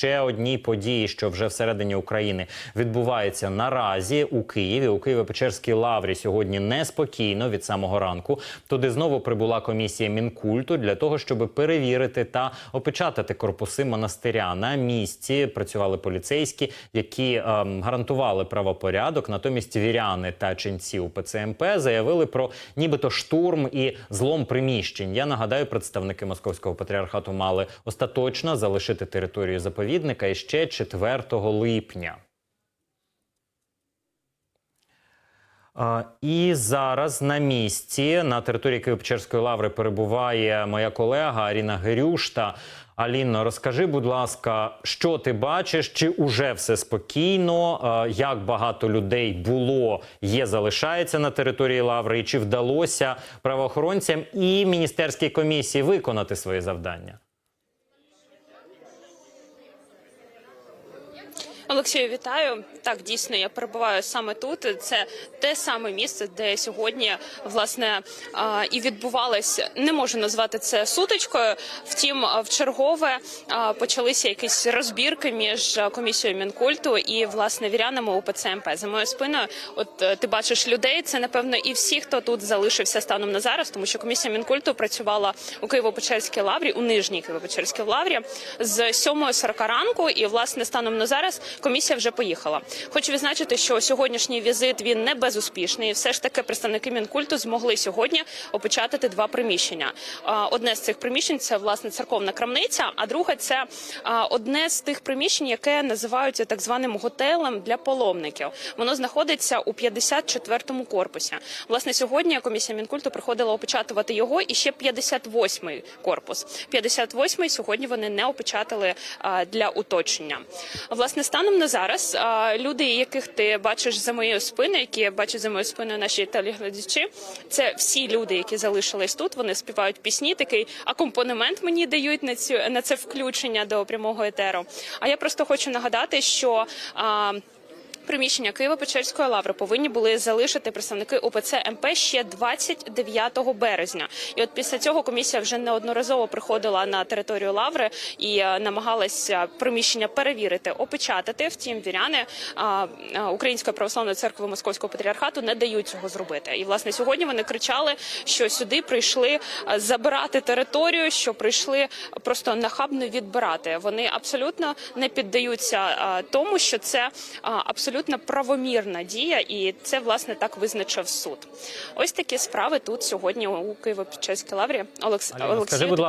ще одній події, що вже всередині України відбувається наразі у Києві. У Києво-Печерській лаврі сьогодні неспокійно від самого ранку. Туди знову прибула комісія мінкульту для того, щоб перевірити та опечатати корпуси монастиря. На місці працювали поліцейські, які ем, гарантували правопорядок. Натомість віряни та ченці УПЦ МП заявили про нібито штурм і злом приміщень. Я нагадаю, представники московського патріархату мали остаточно залишити територію заповідника іще 4 липня. І зараз на місці на території Києво-Печерської лаври перебуває моя колега Аріна Герюшта. Аліно, розкажи, будь ласка, що ти бачиш? Чи уже все спокійно? Як багато людей було, є, залишається на території лаври? І чи вдалося правоохоронцям і міністерській комісії виконати свої завдання? Олексію, вітаю. Так, дійсно, я перебуваю саме тут. Це те саме місце, де сьогодні власне і відбувалось, не можу назвати це сутичкою. Втім, в чергове почалися якісь розбірки між комісією мінкульту і власне вірянами УПЦ МП. За моєю спиною, от е, ти бачиш людей. Це напевно і всі, хто тут залишився станом на зараз, тому що комісія мінкульту працювала у Києво-Печерській лаврі, у нижній Києво-Печерській лаврі з 7.40 ранку. І власне станом на зараз комісія вже поїхала. Хочу відзначити, що сьогоднішній візит він не безуспішний. Все ж таки представники мінкульту змогли сьогодні опечатати два приміщення. Одне з цих приміщень це власне церковна крамниця, а друге це одне з тих приміщень, яке називаються так званим готелем для паломників. Воно знаходиться у 54-му корпусі. Власне, сьогодні комісія мінкульту приходила опечатувати його і ще 58-й корпус. 58-й сьогодні вони не опечатали для уточнення. Власне, станом на зараз люди, яких ти бачиш за моєю спиною, які бачать за моєю спиною наші телеглядачі, це всі люди, які залишились тут. Вони співають пісні. Такий акомпанемент мені дають на цю на це включення до прямого етеру. А я просто хочу нагадати, що. Приміщення Києво-Печерської лаври повинні були залишити представники ОПЦ МП ще 29 березня. І от після цього комісія вже неодноразово приходила на територію лаври і е, намагалася приміщення перевірити, опечатати. Втім, віряни а, а, Української православної церкви Московського патріархату не дають цього зробити. І власне сьогодні вони кричали, що сюди прийшли е, забирати територію, що прийшли просто нахабно відбирати. Вони абсолютно не піддаються тому, що це а, абсолютно правомірна дія, і це власне так визначив суд. Ось такі справи тут сьогодні у Києво-Печерській лаврі. Олекс... Олексій, скажи, будь ласка,